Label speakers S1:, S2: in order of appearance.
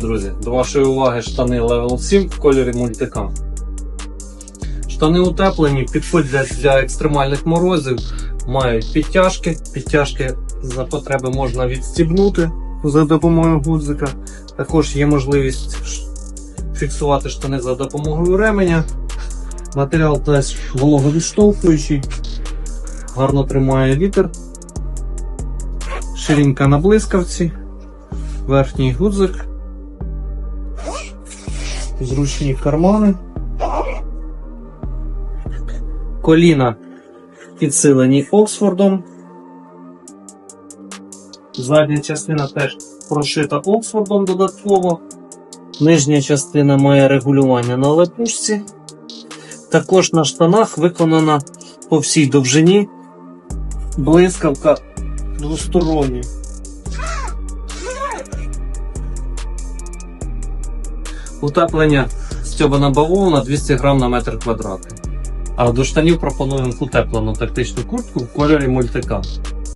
S1: Друзі, до вашої уваги штани Level 7 в кольорі мультикам. Штани утеплені, підходять для екстремальних морозів, мають підтяжки. Підтяжки за потреби можна відстібнути за допомогою гудзика. Також є можливість фіксувати штани за допомогою ременя. Матеріал теж вологовідштовхуючий, гарно тримає вітер. Ширинка на блискавці, верхній гудзик, зручні кармани. Коліна підсилені Оксфордом. Задня частина теж прошита Оксфордом додатково. Нижня частина має регулювання на лепушці. Також на штанах виконана по всій довжині блискавка двостороння. Утеплення стьобана бавовна 200 грам на метр квадратний. А до штанів пропонуємо утеплену тактичну куртку в кольорі мультикам.